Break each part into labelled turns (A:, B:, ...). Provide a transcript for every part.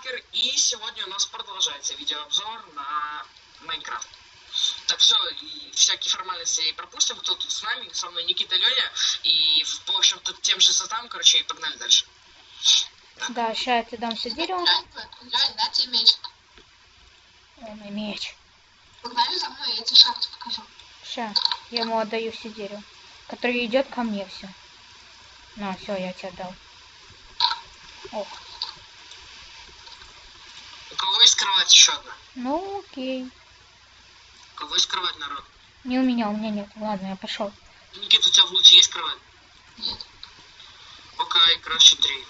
A: Сталкер, и сегодня у нас продолжается видеообзор на Майнкрафт. Так, все, и всякие формальности пропустим. Кто тут с нами? Со мной Никита Леня. И, в общем-то, тем же составом, короче, и погнали дальше.
B: Да, сейчас я тебе дам все дерево.
C: Лянь, на тебе меч.
B: О, мой меч.
C: Погнали за мной, я тебе шахту покажу.
B: Сейчас, я ему отдаю все дерево. Который идет ко мне все. На, все, я тебе отдал. Ох,
A: Кровать еще одна?
B: ну окей.
A: Кого есть кровать, народ?
B: Не у меня, у меня нет. Ладно, я пошел.
A: Никита, у тебя в луте есть кровать?
C: Нет.
A: Окей, краще три.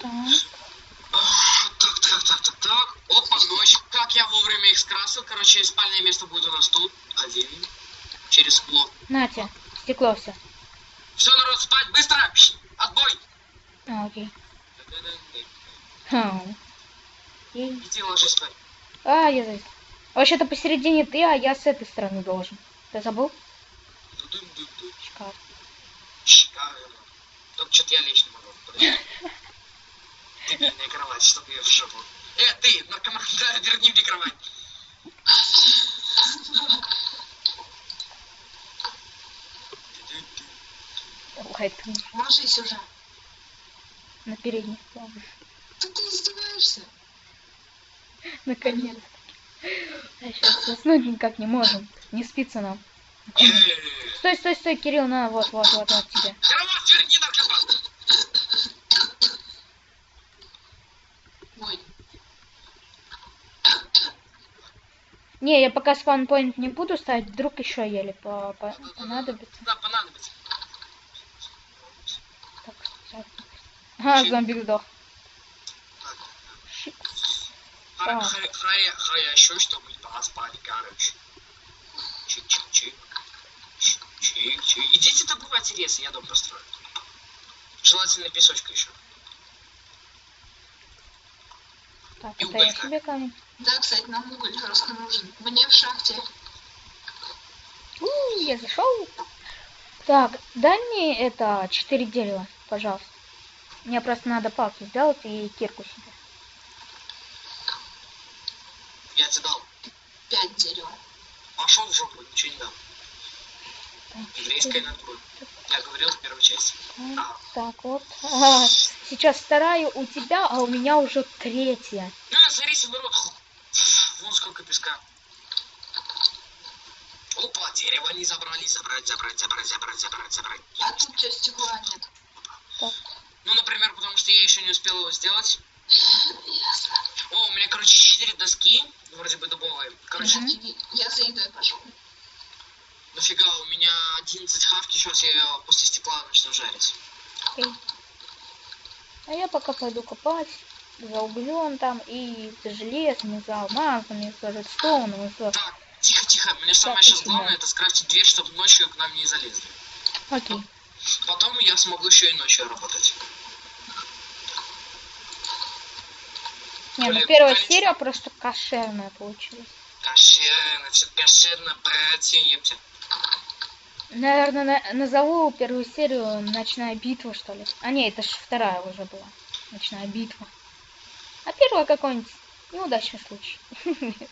B: Так.
A: А, Так, так, так, так, так. Опа, ночь. Как я вовремя их скрасил. Короче, спальное место будет у нас тут. Один. Через блок.
B: Нате, стекло все.
A: Все, народ, спать, быстро! Отбой!
B: А, окей. Хм. Окей.
A: Иди ложись спать.
B: А, я завис. Вообще-то посередине ты, а я с этой стороны должен. Ты забыл? Шкаф.
A: Шикарно. Только что-то я лечь не могу. Подожди. Дебильная кровать, чтобы ее в жопу. Э, ты, наркоман, да, верни мне кровать.
B: Давай ты
C: Ложись уже.
B: на передний план.
C: Ты, ты издеваешься?
B: Наконец. А сейчас заснуть никак не можем. Не спится нам. Стой, стой, стой, Кирилл, на, вот, вот, вот, вот тебе. Не, я пока спаунпоинт не буду ставить, вдруг еще еле по, по- понадобится.
A: Да, понадобится.
B: Так, так. А, зомби сдох.
A: Так.
B: Щит.
A: Хай,
B: Так.
A: хай, хай, хай, еще что мы поспали, короче. Чик-чик-чик. Чик-чик. Идите добывать ресы, я дом построю. Желательно песочка еще.
B: Так,
A: И
B: это я себе камень.
C: да, кстати, нам уголь жестко нужен. Мне в шахте.
B: У, я зашел. Так, дай мне это четыре дерева, пожалуйста. Мне просто надо палки сделать и кирку себе.
A: Я тебе дал.
C: Пять дерева.
A: Пошел в жопу, ничего не дал. Еврейская натура. Я говорил в первой части. А,
B: Так, вот. А, сейчас вторая у тебя, а у меня уже третья.
A: ну, смотрите, народ. Вон сколько песка. Опа, дерево не забрали. Забрать, забрать, забрать, забрать, забрать, забрать.
C: А тут что, стекла нет?
B: Так,
A: Ну, например, потому что я еще не успел его сделать. О, у меня, короче, четыре доски, вроде бы дубовые. Короче.
C: Иди, Я за едой пошел.
A: нафига, у меня 11 хавки, сейчас я ее после стекла начну жарить.
B: окей. А я пока пойду копать за углем там и за железом, за алмазами, и за редстоуном, и за...
A: Так, тихо, тихо, мне самое сейчас главное, это скрафтить дверь, чтобы ночью к нам не залезли.
B: Окей.
A: Потом я смогу еще и ночью работать.
B: Не, ну первая серия просто кошерная получилась.
A: Кошерно, все кошерно, братья, епте.
B: Наверное, на- назову первую серию «Ночная битва», что ли. А не, это ж вторая уже была. «Ночная битва». А первая какой-нибудь неудачный случай.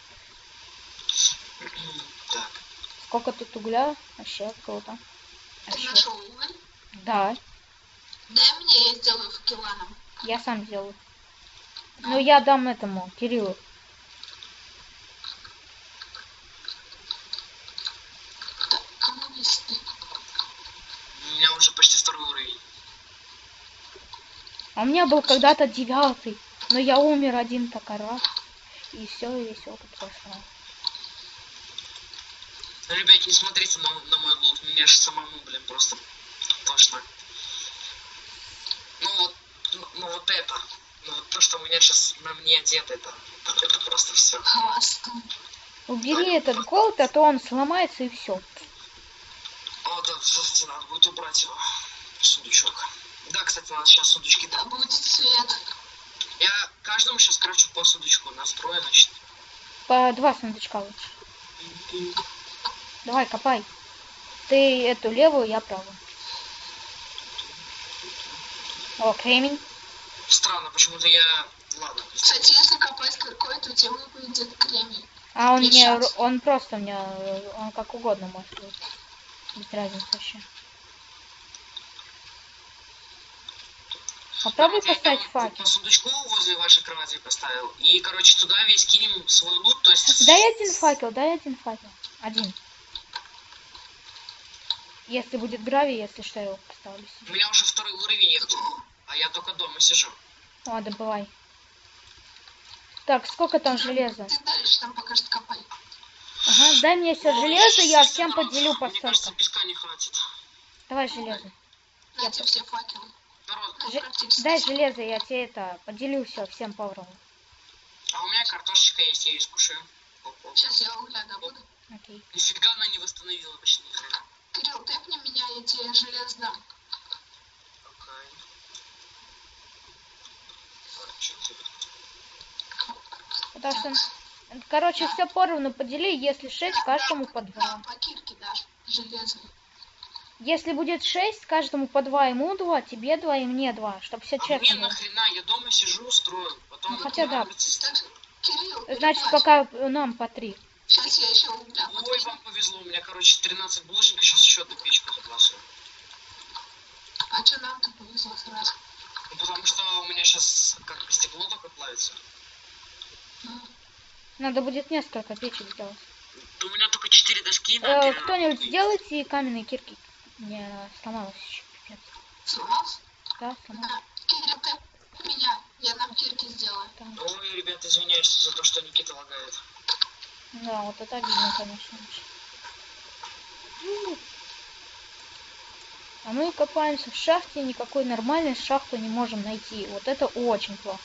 A: Так,
B: Сколько тут угля? Вообще круто.
C: Ты
B: Вообще.
C: нашел уголь?
B: Да,
C: Дай мне, я сделаю факеланом.
B: я сам сделаю. Ну, я дам этому, Кириллу.
A: У меня уже почти второй уровень.
B: А у меня был когда-то девятый, но я умер один так раз. И все, и весь опыт прошел.
A: Ну, ребят, не смотрите на, на мой лут, мне же самому, блин, просто тошно. Ну вот, ну, ну вот это, ну вот то, что у меня сейчас на мне одето, это, это, это просто все.
B: Убери этот голд, а то он сломается и все.
A: О, да, слушайте, надо будет убрать его. Сундучок. Да, кстати, надо сейчас сундучки
C: Да будет свет.
A: Я каждому сейчас, короче, по сундучку настрою, значит.
B: По два сундучка лучше. Давай, копай. Ты эту левую, я правую. О, кремень.
A: Странно, почему-то я Ладно.
C: Кстати, если копать какой-то, у тебя выпадет кремний.
B: А он мне,
C: шансов.
B: он просто мне, он как угодно может быть. Без разницы вообще. Попробуй
A: Я
B: поставить факел.
A: По сундучку возле вашей кровати поставил. И, короче, туда весь кинем свой лут, то есть...
B: Дай один факел, дай один факел. Один. Если будет гравий, если что, я его поставлю
A: У меня уже второй уровень, я- а я только дома сижу.
B: О, добывай. Так, сколько там железа?
C: Ты дальше там пока что копай.
B: Ага, дай мне все
A: Ой,
B: железо, я всем
A: народ.
B: поделю по
A: Мне кажется, песка не хватит.
B: Давай железо.
C: Дайте все факелы.
A: Народ,
C: Ну, практически.
B: Дай железо, я тебе это поделю все всем поровну.
A: а у меня картошечка есть, я ее скушаю.
C: Сейчас я угля добуду.
B: Окей.
A: Нифига она не восстановила почти ни хрена.
C: Кирилл, тэпни меня, я тебе желез дам.
A: Окей. А, чё ты?
B: Потому что, короче, все поровну подели, если 6, каждому по
C: Да,
B: 2.
C: по кирке дашь железо.
B: Если будет 6, каждому по 2, ему 2, тебе 2 и мне 2, чтобы все
A: А
B: честно
A: мне
B: было.
A: нахрена? Я дома сижу, строю. Потом
B: Ну, хотя да.
C: Так, Кирилл,
B: Значит, пока нам по 3.
C: Сейчас я еще угля
A: Ой, вам повезло, у меня, короче, 13 булочников, сейчас еще одну печку забрасываю.
C: А что нам-то повезло сразу?
A: Ну, потому что у меня сейчас как бы стекло только плавится.
C: Ну,
B: Надо будет несколько печек сделать.
A: У меня только 4 доски
B: Э, Кто-нибудь сделайте каменные кирки. Не сломалась еще, пипец.
C: сломался?
B: Да, сломалась.
C: Да. Меня. Я нам кирки сделаю.
B: Там.
A: Ой, ребят, извиняюсь за то, что Никита лагает.
B: Да, вот это обидно, конечно. Ну. А мы копаемся в шахте, никакой нормальной шахты не можем найти. Вот это очень плохо.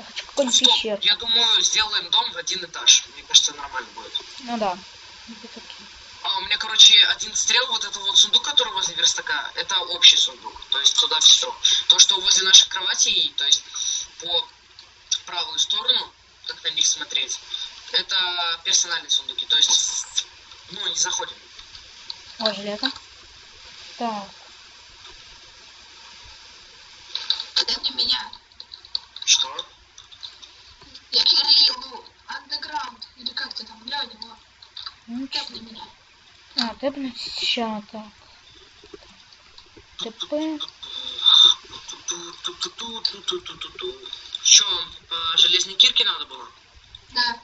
B: Я хочу какой-нибудь
A: Стоп,
B: пещерку.
A: я думаю, сделаем дом в один этаж. Мне кажется, нормально будет.
B: Ну да.
A: А у меня, короче, один стрел, вот этот вот сундук, который возле верстака, это общий сундук. То есть туда все. То, что возле наших кроватей, то есть по правую сторону, как на них смотреть, это персональные сундуки. То есть, ну, не заходим.
B: О, железо. Так.
C: Тэпни меня.
A: Что?
C: Я Кириллу. Андеграунд. Или как ты там, Леня, вот.
B: Ну, чё.
C: Тэпни меня.
B: А, тэпнуть сейчас так. ТП.
A: Что, по железной кирке надо было?
C: Да.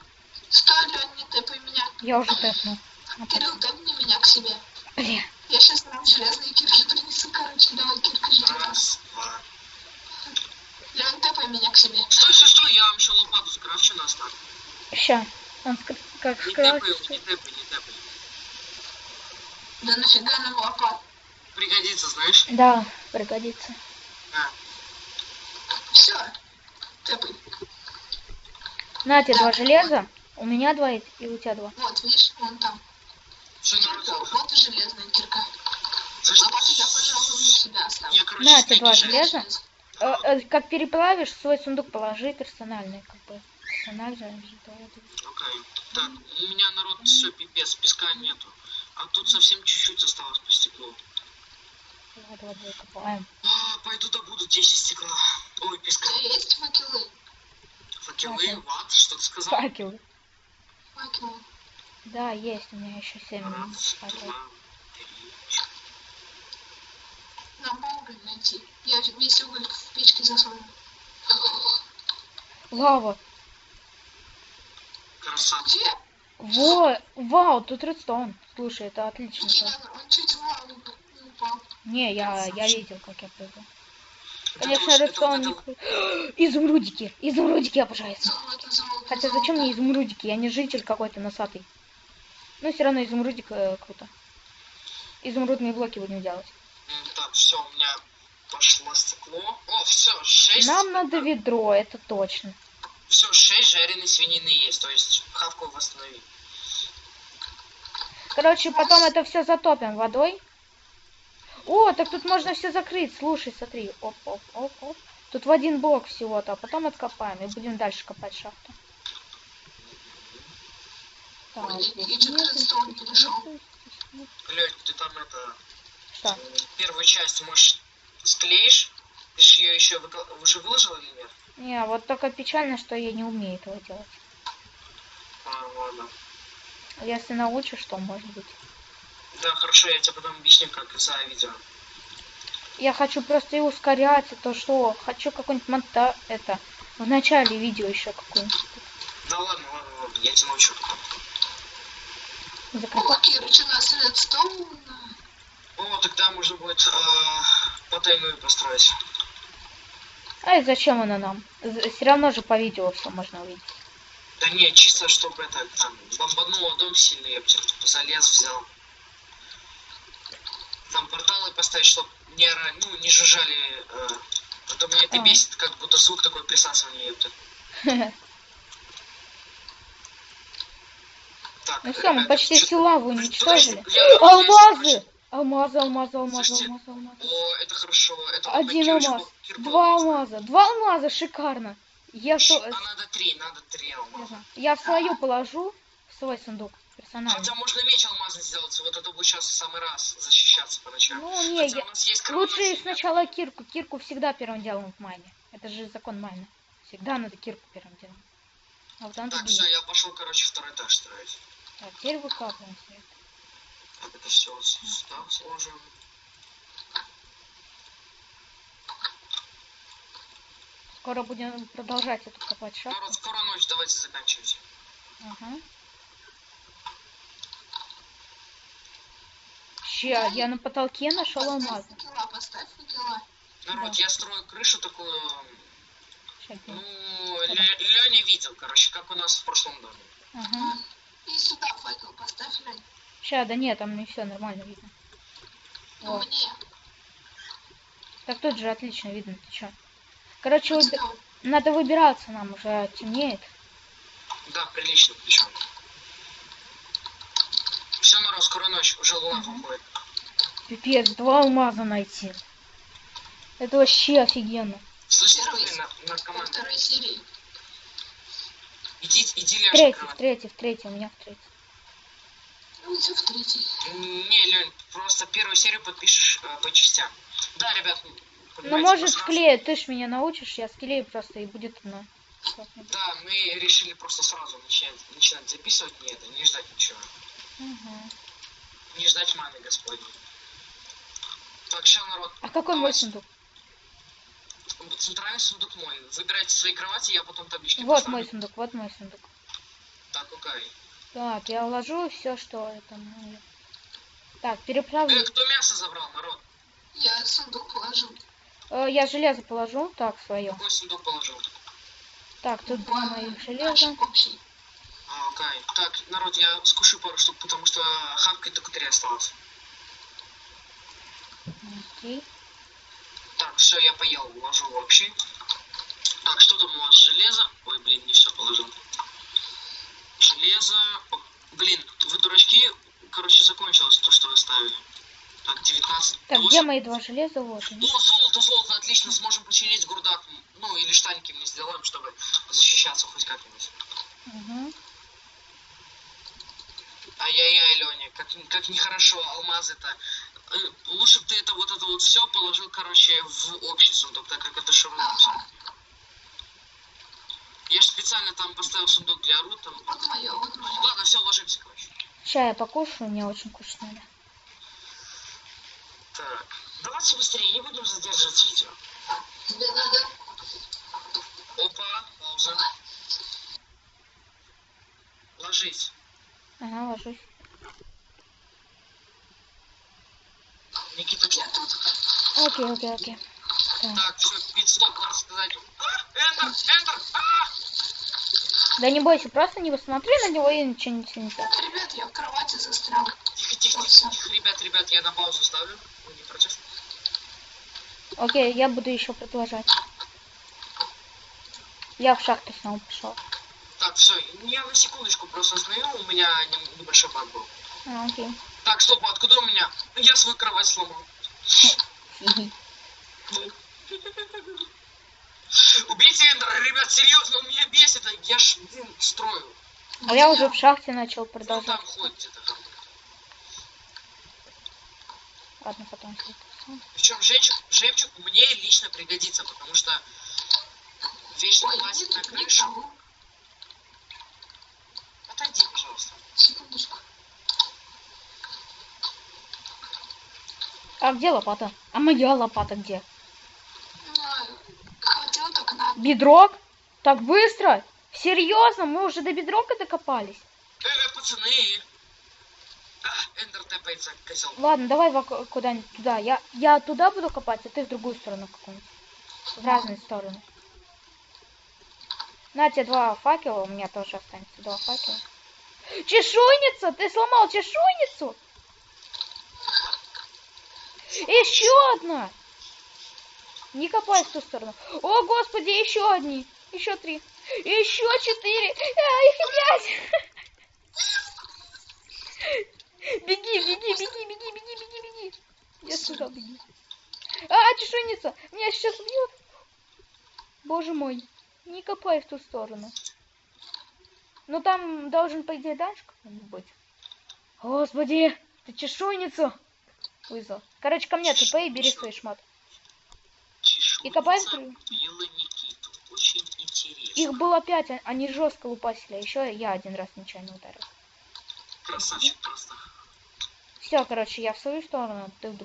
C: Стой, Лень, не тэпай меня.
B: Я уже тэпнул. А,
C: Кирилл, тэпни меня к себе.
B: Бля.
C: Я сейчас нам железные кирки принесу, короче. Давай кирка железная.
A: Раз, два.
C: Лень, тэпай меня к себе.
A: Стой, стой, стой, я вам еще лопату скрафчу на старт.
B: Ща. Он ск- как
A: Не тэпай,
B: скрафтится.
A: не тэпай, не тэпай.
C: Да нафига нам лопат?
A: Пригодится, знаешь?
B: Да, пригодится.
A: А,
C: Все. Тэпай.
B: На тебе два железа. У меня два и и у тебя два.
C: Вот, видишь, вон там.
A: все
C: Кирка, вот и железная кирка.
A: Слышь,
C: Лопату я, пожалуй, у себя оставлю.
A: Я, короче,
B: На,
A: снеги
B: два
A: жарю.
B: железа. Э, э, как переплавишь, свой сундук положи персональный, как бы. Персональный же, то это.
A: Окей. Так, у меня народ все пипец, песка нету. А тут совсем чуть-чуть осталось по стеклу.
B: Давай, давай, давай, копаем.
A: А, пойду добуду 10 стекла. Ой,
C: У
A: песка.
C: тебя есть факелы?
A: Факелы, ват, что ты сказал?
B: Факелы.
C: Факелы.
B: Да, есть у меня еще семь
A: Раз,
B: факелов.
A: два, три,
C: Нам найти. Я весь уголь в печке засунул.
B: Лава.
A: красавцы.
C: Где?
B: Во, вау, тут редстоун. Слушай, это отлично.
C: Не упал.
B: Не, я, я видел, как я прыгал. Конечно, редстоун не Изумрудики. Изумрудики обожаю.
C: Золото, золото,
B: Хотя зачем мне изумрудики? Я не житель какой-то носатый. Ну, все равно изумрудик э, круто. Изумрудные блоки будем делать.
A: М, Так, все, у меня стекло. О, все, 6.
B: Нам надо ведро, это точно.
A: Все, 6 жареной свинины есть. То есть хавку восстанови.
B: Короче, потом это все затопим водой. О, так тут можно все закрыть. Слушай, смотри. Оп, оп, оп, оп. Тут в один блок всего-то, а потом откопаем и будем дальше копать шахту. Так,
A: ты там это...
B: Что?
A: Первую часть, может, склеишь? Ты ж ее еще уже выложил или нет?
B: Не, вот только печально, что я не умею этого делать.
A: А, ладно.
B: Если научишь, что может быть.
A: Да, хорошо, я тебе потом объясню, как за видео.
B: Я хочу просто и ускорять, то что хочу какой-нибудь монтаж, это, в начале видео еще какой-нибудь.
A: Да ладно, ладно, ладно, я тебя научу.
B: Закрепать.
C: О, Кирыч, у нас редстоун.
A: О, тогда можно будет э, потайную построить.
B: Ай, зачем она нам? Все равно же по видео все можно увидеть.
A: Да не, чисто чтобы это там бомбануло дом сильно, я бы залез, взял. Там порталы поставить, чтобы не, ну, не жужжали. Э, а то меня это
B: А.
A: бесит, как будто звук такой присасывания. ёпта. Так,
B: Ну все, мы
A: ребята,
B: почти всю лаву уничтожили. Алмазы! Алмазы, алмазы, алмазы,
A: Слушайте,
B: алмазы, алмазы.
A: О, это хорошо. Это вот
B: Один алмаз, два
A: алмаз.
B: алмаза, два алмаза, шикарно. Я, в
A: Щ-
B: то-
A: А надо три, надо три алмаза.
B: я в свою положу, в свой сундук персональный.
A: Хотя можно меч алмазный сделать, вот это будет сейчас самый раз защищаться по ночам.
B: Ну, не,
A: Хотя
B: я-
A: у нас есть
B: лучше
A: кровоноситель.
B: сначала кирку. Кирку всегда первым делом в майне. Это же закон майна. Всегда надо кирку первым делом. А потом
A: Так, все, я пошел, короче, второй этаж строить.
B: Так, теперь выкапываем.
A: Так, это все сюда сложим.
B: Скоро будем продолжать эту копать шахту.
A: Народ, скоро ночь, давайте заканчивать.
B: Ага. Ща, я на потолке нашел.
C: Поставь факела, поставь факела.
A: Народ,
B: Да.
A: я строю крышу такую, ну,
B: где?
A: Леня видел, короче, как у нас в прошлом доме.
B: Ага.
C: И сюда факел поставь, Лень.
B: Ща, да нет, там не все нормально видно.
C: Ну,
B: О,
C: мне.
B: так тут же отлично видно, ты чё. Короче,
C: Вот вот.
B: надо выбираться нам, уже темнеет.
A: Да, прилично причем. Все, народ, скоро ночь, уже луна
B: Мгм.
A: выходит.
B: Пипец, два алмаза найти. Это вообще офигенно.
A: Слышите,
C: Первый
A: вы на, на команду?
C: второй серии.
A: Иди, иди ляжь
B: Третий, в третий, в третий, у меня в третий.
C: Ну, иди в третий.
A: Не, Лень, просто первую серию подпишешь э, по частям. Да, ребят,
B: Ну,
A: понимаете,
B: может, склею, ты ж меня научишь, я склею просто, и будет одно.
A: Да, мы решили просто сразу начинать, начинать записывать не это, не ждать ничего.
B: Мгм.
A: Не ждать маны Господней. Так, сейчас, народ,
B: А какой мой сундук?
A: центральный сундук мой. Выбирайте свои кровати, я потом таблички
B: Вот
A: поставлю.
B: мой сундук, вот мой сундук.
A: Так, окей.
B: Так, я уложу все, что это. ну, Так,
A: Э,
B: переправлю.
A: кто мясо забрал, народ?
C: Я сундук положу.
B: Э, Я железо положу, так, свое.
A: Какой сундук положил?
B: Так, тут два моих железа.
A: А, окей. Так, народ, я скушаю пару штук, потому что хавкать только три осталось.
B: Окей.
A: Так, все, я поел, уложу в общий. Так, что там у вас? Железо? Ой, блин, не все положил. Железо. Блин, вы дурачки. Короче, закончилось то, что вы ставили. Так, 19.
B: Так,
A: Лучше-
B: где мои два железа? Вот они.
A: О, золото, золото, отлично, сможем починить грудак. Ну, или штаники мне сделаем, чтобы защищаться хоть как-нибудь.
B: Угу.
A: Ай-яй-яй, Леня, как, как нехорошо, алмазы-то. Э, Лучше бы ты это вот это вот все положил, короче, в общий сундук, так как это широкий
C: Ага.
A: Специально там поставил сундук для рут, там.
C: Мое.
A: Ладно, все, ложимся, короче.
B: Сейчас я покушаю, мне очень кушать надо.
A: Так, давайте быстрее, не будем задерживать видео.
C: Тебе надо...
A: Опа, пауза. Ложись.
B: Ага, ложусь.
A: Никита,
C: Я тут.
B: Окей, окей, окей. Так.
A: Так, все, пит-стоп, надо сказать. А, Эндер, Эндер, а!
B: Да не бойся, просто не посмотри на него и ничего не не делай.
C: Ребят, я в кровати застрял.
A: Тихо, тихо, тихо, тихо, ребят, ребят, я на паузу ставлю. Вы не против?
B: Окей, я буду еще продолжать. Я в шахту снова пошел.
A: Так, все, я на секундочку просто остановил, у меня небольшой баг был.
B: А, окей.
A: Так, стоп, а откуда у меня? Я свою кровать сломал. Убейте Эндера, ребят, серьезно, он меня бесит, а я ж, блин, строю.
B: А я уже в шахте начал
A: Он
B: продолжать.
A: там ходит где-то там.
B: Ладно, потом.
A: Причем жемчуг, жемчуг мне лично пригодится, потому что вечно лазит на крышу. Отойди, пожалуйста.
B: А где лопата? А моя лопата где?
C: Не знаю. Хватило только на...
B: Бедрок? Так быстро? Серьезно? Мы уже до бедрока докопались?
A: Э, пацаны! А, Эндер тэпается, козел.
B: Ладно, давай куда-нибудь туда. Я, я туда буду копать, а ты в другую сторону какую-нибудь. В разные стороны. На тебе два факела, у меня тоже останется два факела. Чешуйница! Ты сломал чешуйницу? Еще одна! Не копай в ту сторону. О, господи, еще одни. Еще три. Еще четыре. А, их пять. Беги, беги, беги, беги, беги, беги, беги. Я сказал, беги. А, чешуйница! Меня сейчас убьет. Боже мой. Не копай в ту сторону. Ну там должен, по идее, дальше какой-нибудь быть. Господи, ты чешуйницу вызвал. Короче, ко мне тупо и бери свой шмат. И.
A: Очень интересно.
B: Их было пять, а- они жестко лупасили. а Еще я один раз нечаянно ударил.
A: Красавчик просто.
B: Все, короче, я в свою сторону, ты в.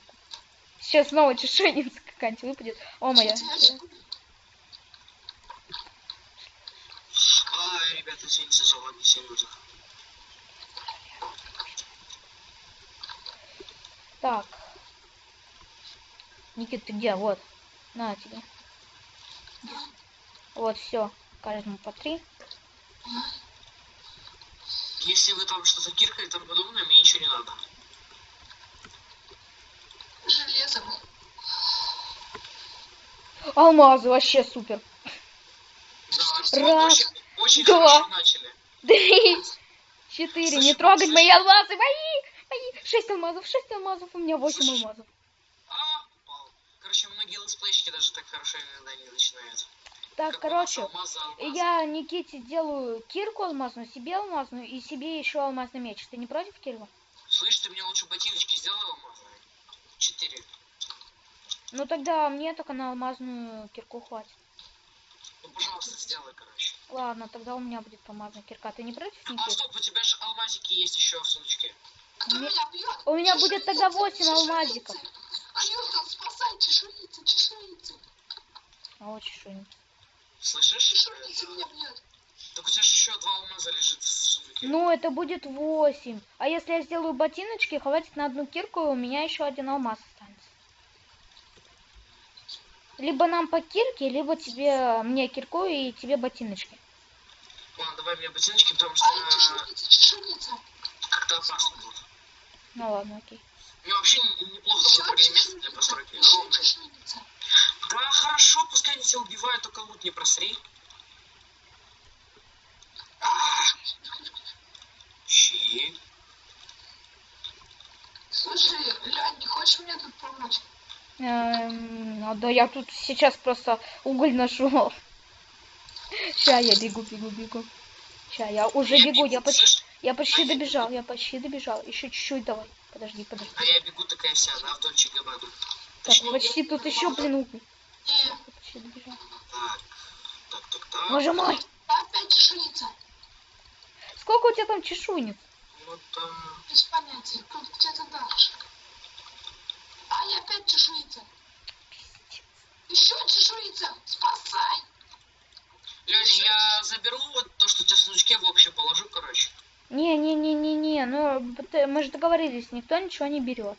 B: Сейчас снова чешуйница какая-нибудь выпадет. О, моя.
A: Ай, ребята, сегодня тяжело, не серьезно.
B: Так. Никит, ты где? Вот. На тебе. Вот, все. Каждому по три.
A: Если вы там что-то киркали и тому подобное, мне ничего не надо.
C: Железом.
B: Алмазы, вообще супер.
A: Да,
B: Раз,
A: очень, очень
B: два.
A: хорошо начали.
B: Три, четыре. Не
A: Слушай,
B: трогать
A: слушай.
B: мои алмазы. Мои, мои. Шесть алмазов, шесть алмазов. У меня восемь
A: Слушай.
B: алмазов.
A: А, летсплейщики даже так хорошо иногда не начинают.
B: Так,
A: Как у
B: короче,
A: алмазы, алмазы.
B: я Никите делаю кирку алмазную, себе алмазную и себе еще алмазный меч. Ты не против, Кирилл?
A: Слышь, ты мне лучше ботиночки сделай алмазные. Четыре.
B: Ну тогда мне только на алмазную кирку хватит.
A: Ну, пожалуйста, сделай, короче.
B: Ладно, тогда у меня будет алмазная кирка. Ты не против,
A: А,
B: Никит?
A: стоп, у тебя же алмазики есть еще в сундучке.
C: Кто
B: Мне-
C: меня?
B: У меня будет тогда восемь
C: Чешуйница.
B: алмазиков.
C: Аюзел, спасай, чешуйница, чешуйница.
B: А вот чешуйница.
A: Слышишь?
C: Чешуйница меня бьет.
A: Так у тебя же еще два алмаза лежит в сундуке.
B: Ну, это будет восемь. А если я сделаю ботиночки, хватит на одну кирку, и у меня еще один алмаз останется. Либо нам по кирке, либо тебе мне кирку и тебе ботиночки.
A: Ладно, давай мне ботиночки, потому что
C: Ай, чешуйница, чешуйница.
A: как-то опасно будет.
B: Ну ладно, окей.
A: Мне вообще неплохо
C: Еще
A: выбрали место для постройки.
C: Чешуйница.
A: Да, хорошо, пускай они тебя убивают, только лут не просри. Щи.
C: Слушай, Лянь, не хочешь мне тут помочь?
B: Эм, а да я тут сейчас просто уголь нашел. Ща я бегу, бегу, бегу. Ща я уже бегу, я почти, я почти добежал, я почти добежал. Еще чуть-чуть давай. Подожди, подожди.
A: А я бегу такая вся, да, вдоль Чигабаду.
B: Так, почти тут еще, блин, Я почти добежал.
A: Так, так, так, так.
B: Боже мой!
C: опять чешуйница.
B: Сколько у тебя там чешуйниц?
A: Вот там...
C: Без понятия. Тут где-то дальше. Ай, опять чешуйница. Еще чешуйница. Спасай.
A: Леня, я заберу вот то, что у тебя в сундучке в общем положу, короче.
B: Не-не-не-не-не, ну ты- мы же договорились, никто ничего не берет.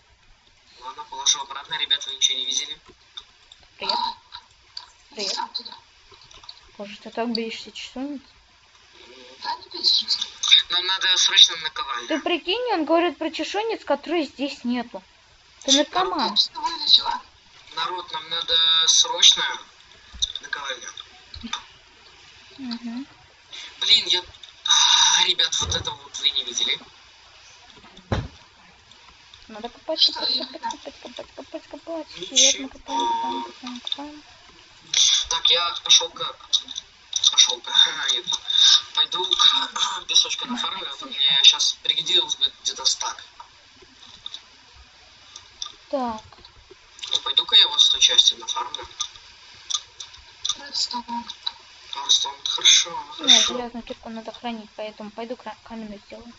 A: Ладно, положу обратно, ребята, вы ничего не видели.
B: Привет. Привет. Боже, ты так боишься чешуйниц?
C: Да, не бесишься.
A: Нам надо срочно наковальню.
B: Ты прикинь, он говорит про чешуйниц, которые здесь нету. Ты наркоман.
A: Народ, нам надо срочно наковальню.
B: Мгм.
A: Блин, я... А, Ребят, вот это вот вы не видели.
B: Надо копать,
C: Что
B: копать, копать, копать, копать, копать, копать.
A: Ничего.
B: Копаем, копаем, копаем, копаем.
A: Так, я пошел-ка... Пошел-ка. Нет. Пойду к песочка на фарме, а то мне сейчас пригодилось бы где-то стак.
B: Так,
A: Сколько я вас в той части нафармлю?
C: Редстоун.
A: Арстон, хорошо,
B: Нет,
A: хорошо.
B: железную кирку надо хранить, поэтому пойду каменную сделаю.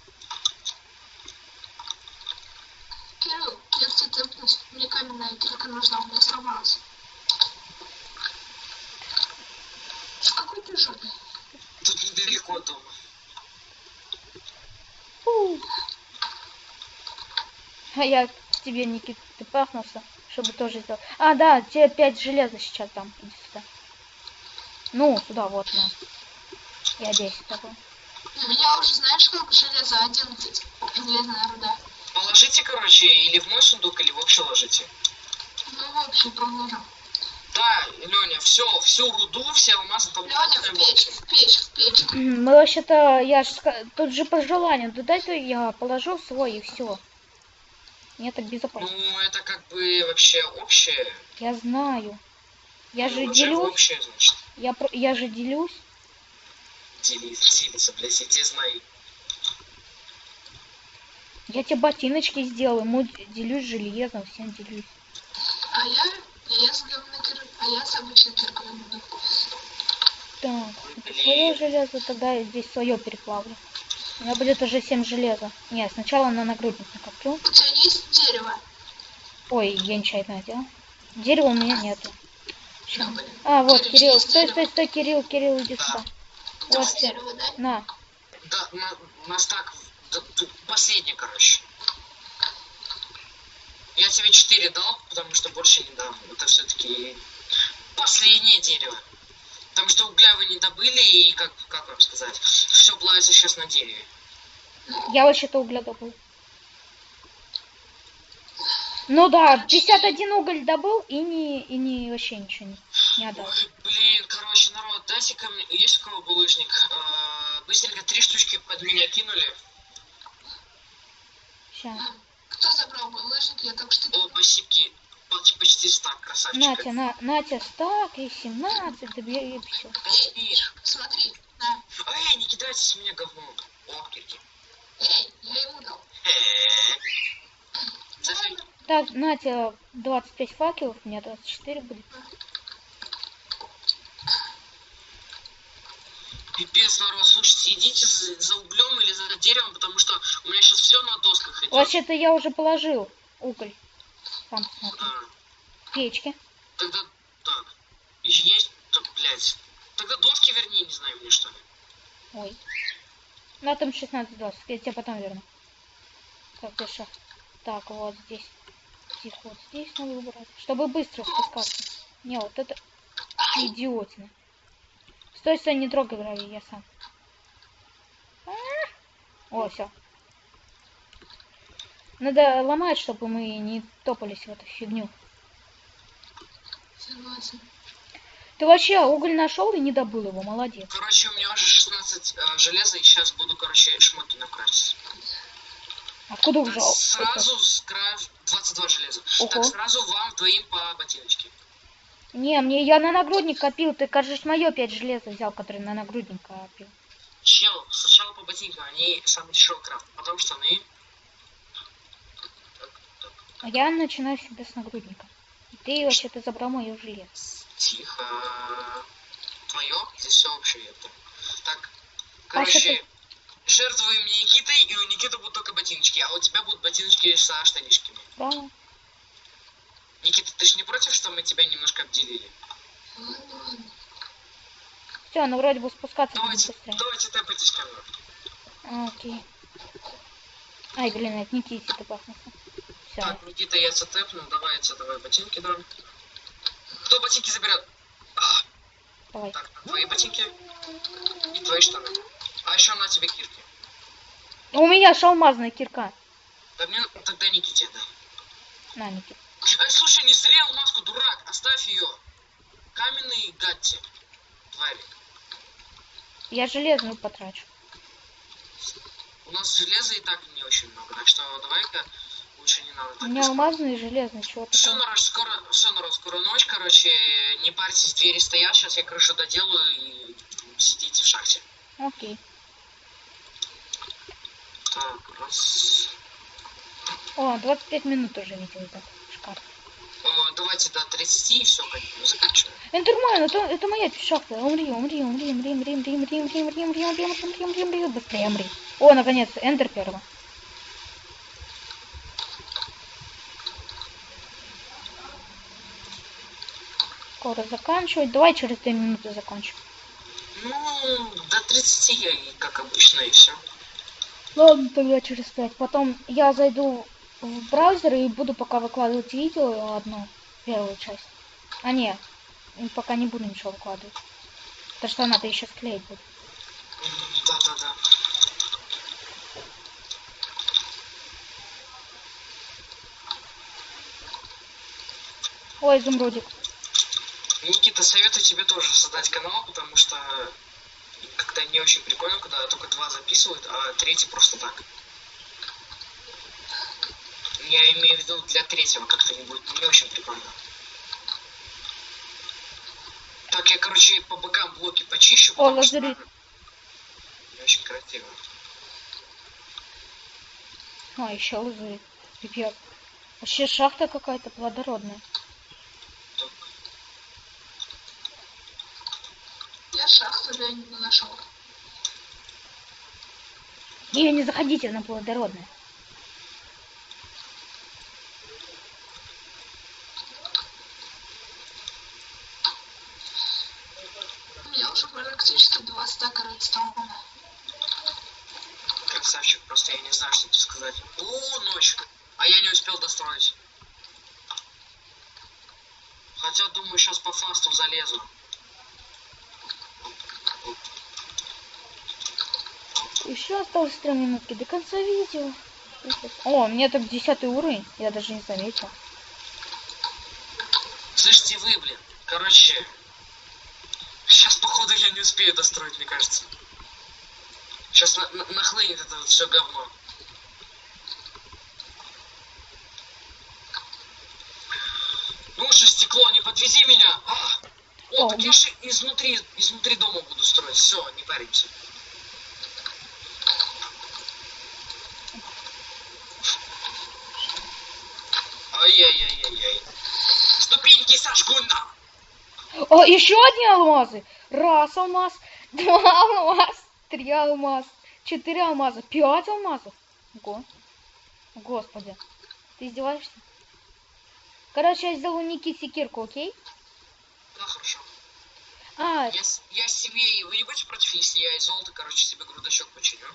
C: Кирилл, я к тебе. Мне каменная кирка нужна, у меня сломалась. В какой ты жопе?
A: Тут недалеко от дома.
B: Фу. А я к тебе, Никит, ты пахнулся, чтобы тоже сделать. А, да, тебе пять железа сейчас дам. Иди сюда. Ну, сюда, вот, на. Я 10 такой.
C: У меня уже знаешь сколько железа? 11. Железная руда.
A: Положите, короче, или в мой сундук, или в общий ложите.
C: Ну, в общем, положу.
A: Да, Леня, все, всю руду, все алмазы там
C: Леня, в печь, в печь, в печь.
B: Мы вообще-то, я ж ска- тут же по желанию, да дай-то я положу свой и все. Мне так безопасно.
A: Ну, это как бы вообще общее.
B: Я знаю. Я же
A: Ну, уже
B: делюсь,
A: общее, значит.
B: Я, про- я же делюсь.
A: Делиться, делиться, блядь, я тебя знаю.
B: Я тебе ботиночки сделаю, ему д- делюсь железом, всем делюсь.
C: А я, я с говной кир- а я с обычной киркой буду.
B: Так, это свое железо, тогда я здесь свое переплавлю. У меня будет уже 7 железа. Нет, сначала на нагрудник накоплю.
C: У тебя есть дерево?
B: Ой, я нечаянно одела. Дерева у меня нету. А, вот,
C: Кирилл,
B: Кирилл, стой, стой, стой, Кирилл, Кирилл, иди
A: Да.
B: сюда. Вот
C: да?
B: На,
A: Да, на, нас так, последний, короче. Я тебе 4 дал, потому что больше не дам. Это все-таки последнее дерево. Потому что угля вы не добыли, и как, как вам сказать, все плавится сейчас на дереве.
B: я вообще-то угля добыл. Ну да, 51 уголь добыл и не, и не вообще ничего не, не отдал.
A: Ой, блин, короче, народ, дайте ко мне, есть у кого булыжник? Э, быстренько три штучки под меня кинули.
B: Ща.
C: Кто забрал булыжник? Я только что...
A: О, спасибо, поч- почти стак, красавчик.
B: Натя, на, Натя, стак и 17, добей все.
C: Эй, смотри, на.
A: Эй, не кидайтесь в меня говном. О, кирки.
C: Эй, я ему дал.
A: Э.
B: Так, Натя, 25 факелов, у меня 24 будет.
A: Пипец, народ, слушайте, идите за, углем или за деревом, потому что у меня сейчас все на досках идет.
B: Вообще-то я уже положил уголь. Сам посмотри.
A: А,
B: В печке.
A: тогда так. Есть, так, блядь. Тогда доски верни, не знаю мне что ли.
B: Ой. На там 16 досок, я тебе потом верну. Так, дыша. Так, вот здесь. Тихо, вот здесь надо убрать. Чтобы быстро спускаться. Не, вот это идиотина. Стой, стой, не трогай гравий, я сам. А! О, все. Надо ломать, чтобы мы не топались в эту фигню.
C: Согласен.
B: Ты вообще уголь нашел и не добыл его, молодец.
A: Короче, у меня уже 16 э, железа, и сейчас буду, короче, шмотки накрафтить.
B: Откуда взял?
A: Сразу с края 22 железа.
B: Ого.
A: Так, сразу вам двоим по ботиночке.
B: Не, мне я на нагрудник копил, ты, кажется, мое 5 железа взял, который на нагрудник копил.
A: Чел, сначала по ботинкам, они самый дешевый крафт, потом штаны. Так, так,
B: А я начинаю всегда с нагрудника. И ты вообще-то забрал мое железо.
A: тихо. Твое? Здесь все общее. это. Так,
B: А
A: короче, жертвуем Никитой, и у Никиты будут только ботиночки, а у тебя будут ботиночки со штанишками.
B: Правильно?
A: Никита, ты ж не против, что мы тебя немножко обделили?
B: Все, ну вроде бы спускаться
A: Давайте,
B: быстрее.
A: давайте тэпайтесь ко мне.
B: А, Окей. Ай, блин, это Никите ты пахнулся. Все.
A: Так, Никита, я тебя тэпну, давайте, давай ботинки дам. Кто ботинки заберет?
B: Давай.
A: Так, твои ботинки и твои штаны. А еще на тебе кирки.
B: У меня же алмазная кирка.
A: Да мне тогда Никите, да.
B: На, Никит.
A: Эй, слушай, не стрелял маску, дурак, оставь ее. Каменный гатти. Тварь.
B: Я железную потрачу.
A: У нас железа и так не очень много, так что давай-ка лучше не надо
B: У
A: так.
B: меня алмазные и железные, чего
A: Все, народ, скоро, все, народ, скоро ночь, короче, не парьтесь, двери стоят, сейчас я крышу доделаю и сидите в шахте.
B: Окей.
A: Так, раз.
B: О, 25 минут уже видел, да.
A: О, давайте до 30 и все, заканчиваем.
B: Это нормально, это, это моя шахта. Умри, умри, умри, умри, умри, умри, умри, умри, умри, умри, умри, умри, умри, умри, умри, быстрее умри. О, наконец-то, Эндер первого. Скоро заканчивать. Давай через 2 минуты закончим.
A: Ну, до 30 я, как обычно, и все.
B: Ладно, тогда через 5. Потом я зайду в браузер и буду пока выкладывать видео одну, первую часть. А не, пока не буду ничего выкладывать. Потому что надо еще склеить будет.
A: Да-да-да.
B: Ой, изумрудик.
A: Никита, советую тебе тоже создать канал, потому что как-то не очень прикольно, когда только два записывают, а третий просто так. Я имею в виду для третьего как-то не будет не очень прикольно. Так, я, короче, по бокам блоки почищу,
B: О, лазурит.
A: не очень красиво.
B: А, еще лазурит. Пипец. Вообще шахта какая-то плодородная.
A: Так,
C: Я шахту да, не нашел.
B: Не, не заходите, она плодородная.
C: У меня уже практически два стака редстоуна.
A: красавчик, просто я не знаю, что тут сказать. О, ночь. А я не успел достроить. Хотя, думаю, сейчас по фасту залезу.
B: Еще осталось 3 минутки до конца видео. О, у меня так 10 уровень. Я даже не заметил.
A: Слышите вы, блин. Короче, сейчас, походу, я не успею достроить, мне кажется. Сейчас на- на- нахлынет это вот все говно. Ну же, стекло, не подвези меня! А! О,
B: О,
A: так я же изнутри, изнутри дома буду строить. Все, не паримся. Ай-яй-яй-яй-яй. Ступеньки со шкунда!
B: О, еще одни алмазы. Раз алмаз, два алмаз, три алмаз, четыре алмаза, пять алмазов. Ого. Господи. Ты издеваешься? Короче, я сделаю Никите кирку, окей?
A: Да, хорошо.
B: А,
A: Я, я себе, вы не будете против, если я из золота, короче, себе грудочок починю?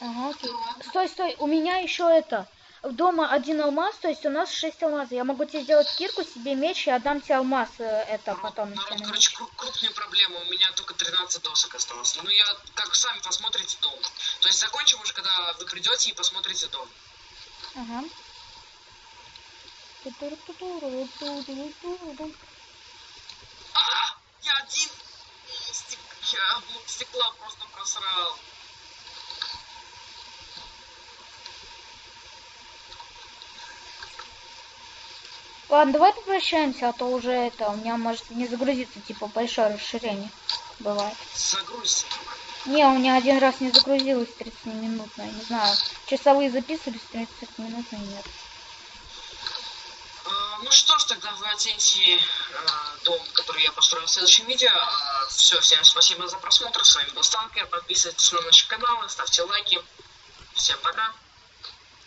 B: ага, окей. Стой, стой, у меня еще это. Дома один алмаз, то есть у нас шесть алмазов. Я могу тебе сделать кирку, себе меч и отдам тебе алмаз э, это
A: Народ,
B: потом. на
A: короче, кру- крупные проблемы. У меня только 13 досок осталось. Ну, я, как сами посмотрите дом. То есть закончим уже, когда вы придете и посмотрите дом.
B: Ага.
A: А, я один. Стек- Я стекла просто просрал.
B: Ладно, давай попрощаемся, а то уже это, у меня может не загрузиться, типа, большое расширение. Бывает.
A: Загрузься.
B: Не, у меня один раз не загрузилось 30-минутное, не знаю. Часовые записывались, 30-минутные нет.
A: А, Ну что ж, тогда вы оцените э, дом, который я построил в следующем видео. все, всем спасибо за просмотр. С вами был Сталкер. Подписывайтесь на наши каналы, ставьте лайки. Всем пока.